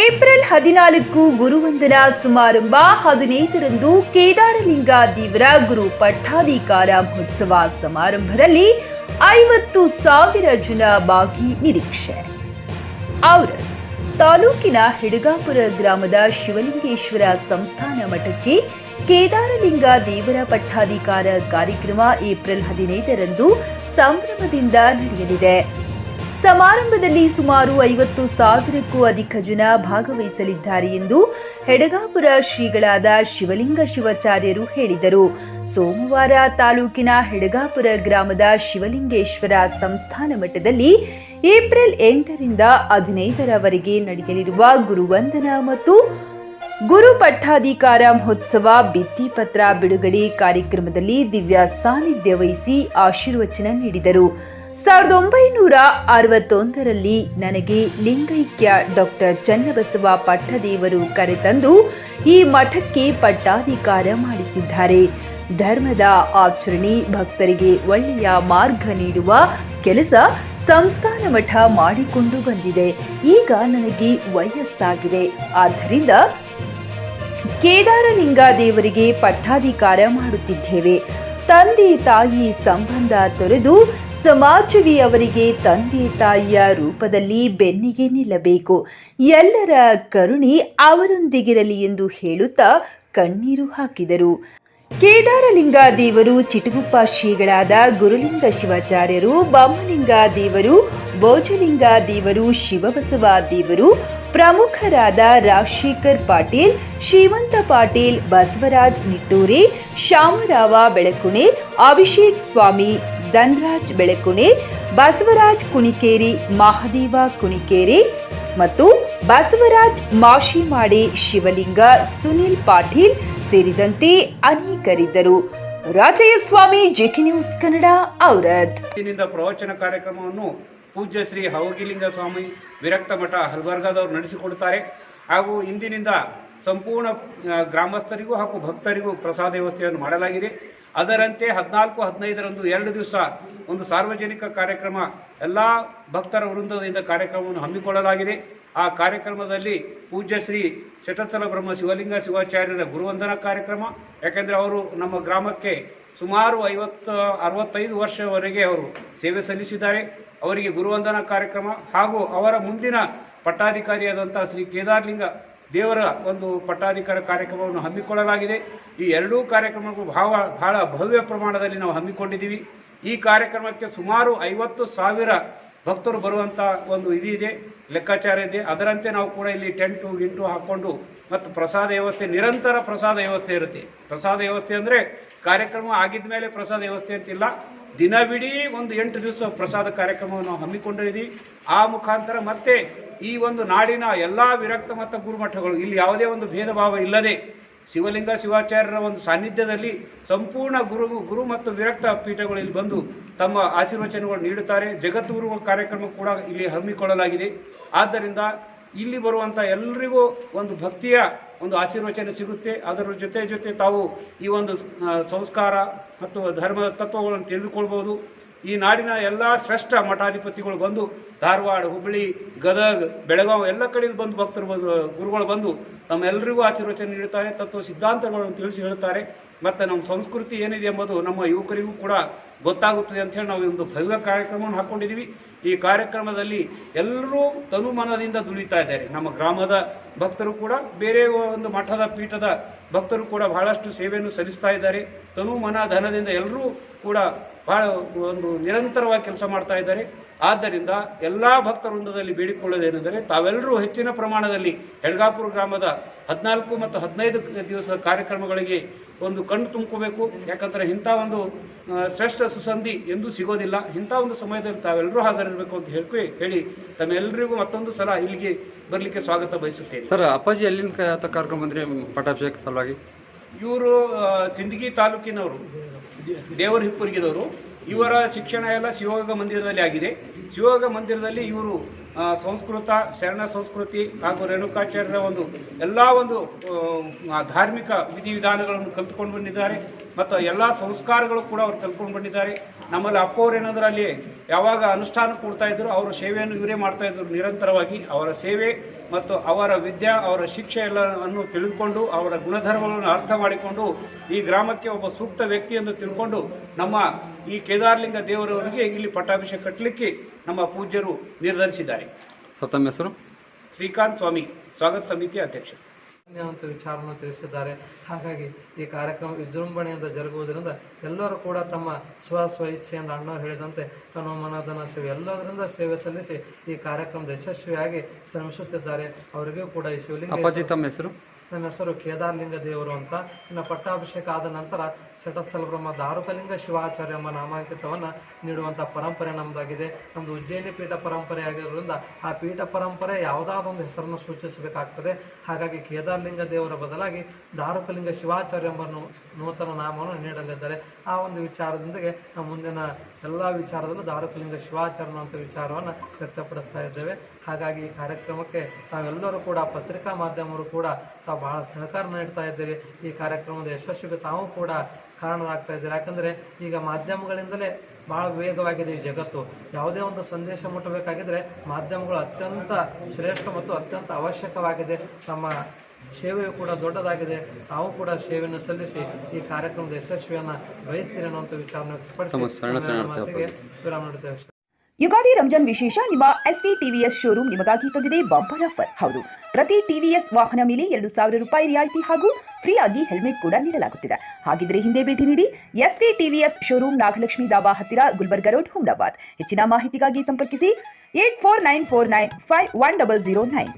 April ಹದಿನಾಲ್ಕು ಗುರುವಂದನಾ ಸಮಾರಂಭ ಹದಿನೈದರಂದು ಕೇದಾರಲಿಂಗ ದೇವರ ಗುರು ಪಟ್ಟಾಧಿಕಾರ ಮಹೋತ್ಸವ ಸಮಾರಂಭದಲ್ಲಿ ಐವತ್ತು ಸಾವಿರ ಜನ ಬಾಕಿ ನಿರೀಕ್ಷೆ. ತಾಲೂಕಿನ ಹಿಡಗಾಪುರ ಗ್ರಾಮದ ಶಿವಲಿಂಗೇಶ್ವರ ಸಂಸ್ಥಾನ ಮಠಕ್ಕೆ ಕೇದಾರಲಿಂಗ ದೇವರ ಪಟ್ಟಾಧಿಕಾರ ಕಾರ್ಯಕ್ರಮ ಏಪ್ರಿಲ್ ಹದಿನೈದರಂದು ಸಂಭ್ರಮದಿಂದ ನಡೆಯಲಿದೆ. ಸಮಾರಂಭದಲ್ಲಿ ಸುಮಾರು ಐವತ್ತು ಸಾವಿರಕ್ಕೂ ಅಧಿಕ ಜನ ಭಾಗವಹಿಸಲಿದ್ದಾರೆ ಎಂದು ಹೆಡಗಾಪುರ ಶ್ರೀಗಳಾದ ಶಿವಲಿಂಗ ಶಿವಾಚಾರ್ಯರು ಹೇಳಿದರು. ಸೋಮವಾರ ತಾಲೂಕಿನ ಹೆಡಗಾಪುರ ಗ್ರಾಮದ ಶಿವಲಿಂಗೇಶ್ವರ ಸಂಸ್ಥಾನ ಮಠದಲ್ಲಿ ಏಪ್ರಿಲ್ ಎಂಟರಿಂದ ಹದಿನೈದರವರೆಗೆ ನಡೆಯಲಿರುವ ಗುರುವಂದನ ಮತ್ತು ಗುರು ಪಟ್ಟಾಧಿಕಾರ ಮಹೋತ್ಸವ ಭಿತ್ತಿಪತ್ರ ಬಿಡುಗಡೆ ಕಾರ್ಯಕ್ರಮದಲ್ಲಿ ದಿವ್ಯ ಸಾನ್ನಿಧ್ಯ ವಹಿಸಿ ಆಶೀರ್ವಚನ ನೀಡಿದರು. ಸಾವಿರದ ಒಂಬೈನೂರ ಅರವತ್ತೊಂದರಲ್ಲಿ ನನಗೆ ಲಿಂಗೈಕ್ಯ ಡಾಕ್ಟರ್ ಚನ್ನಬಸವ ಪಟ್ಟದೇವರು ಕರೆತಂದು ಈ ಮಠಕ್ಕೆ ಪಟ್ಟಾಧಿಕಾರ ಮಾಡಿಸಿದ್ದಾರೆ. ಧರ್ಮದ ಆಚರಣೆ ಭಕ್ತರಿಗೆ ಒಳ್ಳೆಯ ಮಾರ್ಗ ನೀಡುವ ಕೆಲಸ ಸಂಸ್ಥಾನ ಮಠ ಮಾಡಿಕೊಂಡು ಬಂದಿದೆ. ಈಗ ನನಗೆ ವಯಸ್ಸಾಗಿದೆ. ಆದ್ದರಿಂದ ಕೇದಾರಲಿಂಗ ದೇವರಿಗೆ ಪಟ್ಟಾಧಿಕಾರ ಮಾಡುತ್ತಿದ್ದೇವೆ. ತಂದೆ ತಾಯಿ ಸಂಬಂಧ ತೊರೆದು ಸಮಾಜವೇ ಅವರಿಗೆ ತಂದೆ ತಾಯಿಯ ರೂಪದಲ್ಲಿ ಬೆನ್ನಿಗೆ ನಿಲ್ಲಬೇಕು. ಎಲ್ಲರ ಕರುಣಿ ಅವರೊಂದಿಗಿರಲಿ ಎಂದು ಹೇಳುತ್ತಾ ಕಣ್ಣೀರು ಹಾಕಿದರು. ಕೇದಾರಲಿಂಗ ದೇವರು ಚಿಟಗುಪ್ಪ ಶ್ರೀಗಳಾದ ಗುರುಲಿಂಗ ಶಿವಾಚಾರ್ಯರು ಬಮ್ಮಲಿಂಗ ದೇವರು ಭೋಜಲಿಂಗ ದೇವರು ಶಿವಬಸವ ದೇವರು ಪ್ರಮುಖರಾದ ರಾಜಶೇಖರ್ ಪಾಟೀಲ್, ಶ್ರೀಮಂತ ಪಾಟೀಲ್, ಬಸವರಾಜ್ ನಿಟ್ಟೂರಿ ಶ್ಯಾಮರಾವ ಬೆಳಕುಣೆ, ಅಭಿಷೇಕ್ ಸ್ವಾಮಿ ಧನ್ರಾಜ್ ಬೆಳಕುಣೆ, ಬಸವರಾಜ್ ಕುಣಿಕೇರಿ, ಮಹಾದೇವ ಕುಣಿಕೇರಿ ಮತ್ತು ಬಸವರಾಜ್ ಮಾಷಿಮಾಡಿ ಶಿವಲಿಂಗ, ಸುನಿಲ್ ಪಾಟೀಲ್ ಸೇರಿದಂತೆ ಅನೇಕರಿದ್ದರು. ರಾಜಯಸ್ವಾಮಿ ಜೆಕೆ ನ್ಯೂಸ್ ಕನ್ನಡ ಔರದ್ ಪ್ರವಚನ ಕಾರ್ಯಕ್ರಮವನ್ನು ಪೂಜ್ಯ ಶ್ರೀ ಹವಗಿಲಿಂಗ ಸ್ವಾಮಿ ವಿರಕ್ತ ಮಠ ಹಲ್ಬರ್ಗಾದವರು ನಡೆಸಿಕೊಡುತ್ತಾರೆ. ಹಾಗೂ ಇಂದಿನಿಂದ ಸಂಪೂರ್ಣ ಗ್ರಾಮಸ್ಥರಿಗೂ ಹಾಗೂ ಭಕ್ತರಿಗೂ ಪ್ರಸಾದ ವ್ಯವಸ್ಥೆಯನ್ನು ಮಾಡಲಾಗಿದೆ. ಅದರಂತೆ ಹದಿನಾಲ್ಕು, ಹದಿನೈದರಂದು ಎರಡು ದಿವಸ ಒಂದು ಸಾರ್ವಜನಿಕ ಕಾರ್ಯಕ್ರಮ ಎಲ್ಲ ಭಕ್ತರ ವೃಂದದಿಂದ ಕಾರ್ಯಕ್ರಮವನ್ನು ಹಮ್ಮಿಕೊಳ್ಳಲಾಗಿದೆ. ಆ ಕಾರ್ಯಕ್ರಮದಲ್ಲಿ ಪೂಜ್ಯ ಶ್ರೀ ಶಟಸ್ಥಲ ಬ್ರಹ್ಮ ಶಿವಲಿಂಗ ಶಿವಾಚಾರ್ಯರ ಗುರುವಂದನಾ ಕಾರ್ಯಕ್ರಮ, ಯಾಕೆಂದರೆ ಅವರು ನಮ್ಮ ಗ್ರಾಮಕ್ಕೆ ಸುಮಾರು ಐವತ್ತು, ಅರವತ್ತೈದು ವರ್ಷವರೆಗೆ ಅವರು ಸೇವೆ ಸಲ್ಲಿಸಿದ್ದಾರೆ. ಅವರಿಗೆ ಗುರುವಂದನಾ ಕಾರ್ಯಕ್ರಮ ಹಾಗೂ ಅವರ ಮುಂದಿನ ಪಟ್ಟಾಧಿಕಾರಿಯಾದಂಥ ಶ್ರೀ ಕೇದಾರ್ಲಿಂಗ ದೇವರ ಒಂದು ಪಟ್ಟಾಧಿಕಾರ ಕಾರ್ಯಕ್ರಮವನ್ನು ಹಮ್ಮಿಕೊಳ್ಳಲಾಗಿದೆ. ಈ ಎರಡೂ ಕಾರ್ಯಕ್ರಮಗಳು ಭಾವ, ಬಹಳ ಭವ್ಯ ಪ್ರಮಾಣದಲ್ಲಿ ನಾವು ಹಮ್ಮಿಕೊಂಡಿದ್ದೀವಿ. ಈ ಕಾರ್ಯಕ್ರಮಕ್ಕೆ ಸುಮಾರು ಐವತ್ತು ಸಾವಿರ ಭಕ್ತರು ಬರುವಂಥ ಒಂದು ಇದು ಇದೆ, ಲೆಕ್ಕಾಚಾರ ಇದೆ. ಅದರಂತೆ ನಾವು ಕೂಡ ಇಲ್ಲಿ ಟೆಂಟು, ಗಿಂಟು ಹಾಕ್ಕೊಂಡು ಮತ್ತು ಪ್ರಸಾದ ವ್ಯವಸ್ಥೆ, ನಿರಂತರ ಪ್ರಸಾದ ವ್ಯವಸ್ಥೆ ಇರುತ್ತೆ. ಪ್ರಸಾದ ವ್ಯವಸ್ಥೆ ಅಂದರೆ ಕಾರ್ಯಕ್ರಮ ಆಗಿದ ಮೇಲೆ ಪ್ರಸಾದ ವ್ಯವಸ್ಥೆ ಅಂತಿಲ್ಲ. ದಿನವಿಡೀ ಒಂದು ಎಂಟು ದಿವಸ ಪ್ರಸಾದ ಕಾರ್ಯಕ್ರಮವನ್ನು ಹಮ್ಮಿಕೊಂಡಿದ್ದೀವಿ. ಆ ಮುಖಾಂತರ ಮತ್ತೆ ಈ ಒಂದು ನಾಡಿನ ಎಲ್ಲ ವಿರಕ್ತ ಮತ್ತು ಗುರುಮಠಗಳು, ಇಲ್ಲಿ ಯಾವುದೇ ಒಂದು ಭೇದ ಭಾವ ಇಲ್ಲದೆ ಶಿವಲಿಂಗ ಶಿವಾಚಾರ್ಯರ ಒಂದು ಸಾನ್ನಿಧ್ಯದಲ್ಲಿ ಸಂಪೂರ್ಣ ಗುರು ಗುರು ಮತ್ತು ವಿರಕ್ತ ಪೀಠಗಳು ಇಲ್ಲಿ ಬಂದು ತಮ್ಮ ಆಶೀರ್ವಚನಗಳು ನೀಡುತ್ತಾರೆ. ಜಗದ್ಗುರು ಕಾರ್ಯಕ್ರಮ ಕೂಡ ಇಲ್ಲಿ ಹಮ್ಮಿಕೊಳ್ಳಲಾಗಿದೆ. ಆದ್ದರಿಂದ ಇಲ್ಲಿ ಬರುವಂಥ ಎಲ್ಲರಿಗೂ ಒಂದು ಭಕ್ತಿಯ ಒಂದು ಆಶೀರ್ವಚನ ಸಿಗುತ್ತೆ. ಅದರ ಜೊತೆ ಜೊತೆ ತಾವು ಈ ಒಂದು ಸಂಸ್ಕಾರ ಮತ್ತು ಧರ್ಮದ ತತ್ವಗಳನ್ನು ತಿಳಿದುಕೊಳ್ಬೋದು. ಈ ನಾಡಿನ ಎಲ್ಲ ಶ್ರೇಷ್ಠ ಮಠಾಧಿಪತಿಗಳು ಬಂದು, ಧಾರವಾಡ, ಹುಬ್ಬಳ್ಳಿ, ಗದಗ, ಬೆಳಗಾವಿ ಎಲ್ಲ ಕಡೆಯಿಂದ ಬಂದು ಭಕ್ತರು ಬಂದು, ಗುರುಗಳು ಬಂದು ತಮ್ಮೆಲ್ಲರಿಗೂ ಆಶೀರ್ವಚನ ನೀಡುತ್ತಾರೆ, ತತ್ವ ಸಿದ್ಧಾಂತಗಳನ್ನು ತಿಳಿಸಿ ಹೇಳುತ್ತಾರೆ. ಮತ್ತು ನಮ್ಮ ಸಂಸ್ಕೃತಿ ಏನಿದೆ ಎಂಬುದು ನಮ್ಮ ಯುವಕರಿಗೂ ಕೂಡ ಗೊತ್ತಾಗುತ್ತದೆ ಅಂತ ಹೇಳಿ ನಾವು ಒಂದು ಭವ್ಯ ಕಾರ್ಯಕ್ರಮವನ್ನು ಹಾಕ್ಕೊಂಡಿದ್ದೀವಿ ಈ ಕಾರ್ಯಕ್ರಮದಲ್ಲಿ ಎಲ್ಲರೂ ತನುಮನದಿಂದ ದುಡಿತಾ ಇದ್ದಾರೆ. ನಮ್ಮ ಗ್ರಾಮದ ಭಕ್ತರು ಕೂಡ ಬೇರೆ ಒಂದು ಮಠದ ಪೀಠದ ಭಕ್ತರು ಕೂಡ ಬಹಳಷ್ಟು ಸೇವೆಯನ್ನು ಸಲ್ಲಿಸ್ತಾ ಇದ್ದಾರೆ. ತನು ಮನ ಧನದಿಂದ ಎಲ್ಲರೂ ಕೂಡ ಬಹಳ ಒಂದು ನಿರಂತರವಾಗಿ ಕೆಲಸ ಮಾಡ್ತಾ ಇದ್ದಾರೆ. ಆದ್ದರಿಂದ ಎಲ್ಲ ಭಕ್ತ ವೃಂದದಲ್ಲಿ ಬೇಡಿಕೊಳ್ಳೋದೇನೆಂದರೆ ತಾವೆಲ್ಲರೂ ಹೆಚ್ಚಿನ ಪ್ರಮಾಣದಲ್ಲಿ ಹೆಡ್ಗಾಪುರ ಗ್ರಾಮದ ಹದಿನಾಲ್ಕು ಮತ್ತು ಹದಿನೈದು ದಿವಸದ ಕಾರ್ಯಕ್ರಮಗಳಿಗೆ ಒಂದು ಕಣ್ಣು ತುಂಬಿಕೋಬೇಕು. ಯಾಕಂದರೆ ಇಂಥ ಒಂದು ಶ್ರೇಷ್ಠ ಸುಸಂಧಿ ಎಂದೂ ಸಿಗೋದಿಲ್ಲ. ಇಂಥ ಒಂದು ಸಮಯದಲ್ಲಿ ತಾವೆಲ್ಲರೂ ಹಾಜರಿರಬೇಕು ಅಂತ ಹೇಳ್ಕೊ ಹೇಳಿ ತಮ್ಮೆಲ್ಲರಿಗೂ ಮತ್ತೊಂದು ಸಲ ಇಲ್ಲಿಗೆ ಬರಲಿಕ್ಕೆ ಸ್ವಾಗತ ಬಯಸುತ್ತೇನೆ. ಸರ್ ಅಪ್ಪಾಜಿ ಅಲ್ಲಿನ ಕಾರ್ಯಕ್ರಮ ಬಂದರೆ ಪಟಾಭಿಷೇಕ ಪಟ್ಟಾಭಿಷೇಕ ಸಲುವಾಗಿ? ಇವರು ಸಿಂದಗಿ ತಾಲೂಕಿನವರು. ದೇವರ ಹಿಪ್ಪುರಿಗಿದವರು. ಇವರ ಶಿಕ್ಷಣ ಎಲ್ಲ ಶಿವಯೋಗ ಮಂದಿರದಲ್ಲಿ ಆಗಿದೆ. ಶಿವಯೋಗ ಮಂದಿರದಲ್ಲಿ ಇವರು ಸಂಸ್ಕೃತ, ಶರಣ ಸಂಸ್ಕೃತಿ ಹಾಗೂ ರೇಣುಕಾಚಾರ್ಯರ ಒಂದು ಎಲ್ಲ ಒಂದು ಧಾರ್ಮಿಕ ವಿಧಿವಿಧಾನಗಳನ್ನು ಕಲ್ತ್ಕೊಂಡು ಬಂದಿದ್ದಾರೆ. ಮತ್ತು ಎಲ್ಲ ಸಂಸ್ಕಾರಗಳು ಕೂಡ ಅವ್ರು ಕಲ್ತ್ಕೊಂಡು ಬಂದಿದ್ದಾರೆ. ನಮ್ಮಲ್ಲಿ ಅಪ್ಪವ್ರು ಏನಂದ್ರೆ ಅಲ್ಲಿ ಯಾವಾಗ ಅನುಷ್ಠಾನ ಕೊಡ್ತಾಯಿದ್ರು ಅವರ ಸೇವೆಯನ್ನು ಇವರೇ ಮಾಡ್ತಾಯಿದ್ರು ನಿರಂತರವಾಗಿ ಅವರ ಸೇವೆ ಮತ್ತು ಅವರ ವಿದ್ಯಾ ಅವರ ಶಿಕ್ಷೆ ಎಲ್ಲವನ್ನು ತಿಳಿದುಕೊಂಡು ಅವರ ಗುಣಧರ್ಮಗಳನ್ನು ಅರ್ಥ ಮಾಡಿಕೊಂಡು ಈ ಗ್ರಾಮಕ್ಕೆ ಒಬ್ಬ ಸೂಕ್ತ ವ್ಯಕ್ತಿ ಎಂದು ತಿಳ್ಕೊಂಡು ನಮ್ಮ ಈ ಕೇದಾರಲಿಂಗ ದೇವರವರಿಗೆ ಇಲ್ಲಿ ಪಟ್ಟಾಭಿಷೇಕ ಕಟ್ಟಲಿಕ್ಕೆ ನಮ್ಮ ಪೂಜ್ಯರು ನಿರ್ಧರಿಸಿದ್ದಾರೆ. ಸೊ ತಮ್ಮ ಹೆಸರು? ಶ್ರೀಕಾಂತ್ ಸ್ವಾಮಿ ಸ್ವಾಗತ ಸಮಿತಿ ಅಧ್ಯಕ್ಷರು. ಅಂತ ವಿಚಾರವನ್ನು ತಿಳಿಸಿದ್ದಾರೆ. ಹಾಗಾಗಿ ಈ ಕಾರ್ಯಕ್ರಮ ವಿಜೃಂಭಣೆಯಿಂದ ಜರುಗುವುದರಿಂದ ಎಲ್ಲರೂ ಕೂಡ ತಮ್ಮ ಸ್ವ ಸ್ವ ಇಚ್ಛೆಯಿಂದ ಅಣ್ಣವ್ರು ಹೇಳಿದಂತೆ ತನ್ನ ಮನದನ ಸೇವೆ ಎಲ್ಲದರಿಂದ ಸೇವೆ ಸಲ್ಲಿಸಿ ಈ ಕಾರ್ಯಕ್ರಮದ ಯಶಸ್ವಿಯಾಗಿ ಶ್ರಮಿಸುತ್ತಿದ್ದಾರೆ. ಅವರಿಗೂ ಕೂಡ ಈ ಶಿವಲಿಂಗ ತಮ್ಮ ಹೆಸರು? ನನ್ನ ಹೆಸರು ಕೇದಾರಲಿಂಗ ದೇವರು ಅಂತ. ನನ್ನ ಪಟ್ಟಾಭಿಷೇಕ ಆದ ನಂತರ ಶಟಸ್ಥಲ ಬ್ರಹ್ಮ ದಾರುಕಲಿಂಗ ಶಿವಾಚಾರ್ಯ ಎಂಬ ನಾಮಾಂಕಿತವನ್ನು ನೀಡುವಂಥ ಪರಂಪರೆ ನಮ್ಮದಾಗಿದೆ ನಮ್ಮದು ಉಜ್ಜಯಿನಿ ಪೀಠ ಪರಂಪರೆ ಆಗಿರೋದ್ರಿಂದ ಆ ಪೀಠ ಪರಂಪರೆ ಯಾವುದಾದೊಂದು ಹೆಸರನ್ನು ಸೂಚಿಸಬೇಕಾಗ್ತದೆ. ಹಾಗಾಗಿ ಕೇದಾರ್ಲಿಂಗ ದೇವರ ಬದಲಾಗಿ ದಾರುಕಲಿಂಗ ಶಿವಾಚಾರ್ಯ ಎಂಬ ನೂತನ ನಾಮವನ್ನು ನೀಡಲಿದ್ದಾರೆ. ಆ ಒಂದು ವಿಚಾರದೊಂದಿಗೆ ನಾವು ಮುಂದಿನ ಎಲ್ಲ ವಿಚಾರದಲ್ಲೂ ದಾರುಕಲಿಂಗ ಶಿವಾಚಾರ್ಯ ಅಂತ ವಿಚಾರವನ್ನು ವ್ಯಕ್ತಪಡಿಸ್ತಾ ಇದ್ದೇವೆ. ಹಾಗಾಗಿ ಈ ಕಾರ್ಯಕ್ರಮಕ್ಕೆ ನಾವೆಲ್ಲರೂ ಕೂಡ ಪತ್ರಿಕಾ ಮಾಧ್ಯಮರು ಕೂಡ ತಾವು ಬಹಳ ಸಹಕಾರ ನೀಡ್ತಾ ಇದ್ದೀರಿ. ಈ ಕಾರ್ಯಕ್ರಮದ ಯಶಸ್ವಿಗೆ ತಾವು ಕೂಡ ಕಾರಣರಾಗ್ತಾ ಇದ್ದೀರಿ. ಯಾಕಂದರೆ ಈಗ ಮಾಧ್ಯಮಗಳಿಂದಲೇ ಬಹಳ ವೇಗವಾಗಿದೆ ಈ ಜಗತ್ತು. ಯಾವುದೇ ಒಂದು ಸಂದೇಶ ಮುಟ್ಟಬೇಕಾಗಿದ್ರೆ ಮಾಧ್ಯಮಗಳು ಅತ್ಯಂತ ಶ್ರೇಷ್ಠ ಮತ್ತು ಅತ್ಯಂತ ಅವಶ್ಯಕವಾಗಿದೆ. ತಮ್ಮ ಸೇವೆಯು ಕೂಡ ದೊಡ್ಡದಾಗಿದೆ. ತಾವು ಕೂಡ ಸೇವೆಯನ್ನು ಸಲ್ಲಿಸಿ ಈ ಕಾರ್ಯಕ್ರಮದ ಯಶಸ್ವಿಯನ್ನು ಬಯಸ್ತೀರಿ ಅನ್ನುವಂಥ ವಿಚಾರವನ್ನು ವ್ಯಕ್ತಪಡಿಸಿ. ವಿರಾಮ ನೀಡುತ್ತೇವೆ. ಯುಗಾದಿ ರಂಜಾನ್ ವಿಶೇಷ. ನಿಮ್ಮ ಎಸ್ವಿ ಟಿವಿಎಸ್ ಶೋರೂಮ್ ನಿಮಗಾಗಿ ತಂದಿದೆ ಬಂಪರ್ ಆಫರ್. ಹೌದು, ಪ್ರತಿ ಟಿವಿಎಸ್ ವಾಹನ ಮೇಲೆ ಎರಡು ಸಾವಿರ ರೂಪಾಯಿ ರಿಯಾಯಿತಿ ಹಾಗೂ ಫ್ರೀ ಆಗಿ ಹೆಲ್ಮೆಟ್ ಕೂಡ ನೀಡಲಾಗುತ್ತಿದೆ. ಹಾಗಿದ್ರೆ ಹಿಂದೆ ಭೇಟಿ ನೀಡಿ. ಎಸ್ವಿ ಟಿವಿಎಸ್ ಶೋರೂಮ್ ನಾಗಲಕ್ಷ್ಮಿ ದಾಬಾ ಹತ್ತಿರ ಗುಲ್ಬರ್ಗ ರೋಡ್ ಹುಮ್ದಾಬಾದ್ ಹೆಚ್ಚಿನ ಮಾಹಿತಿಗಾಗಿ ಸಂಪರ್ಕಿಸಿ. Eight four nine four nine five one double zero nine.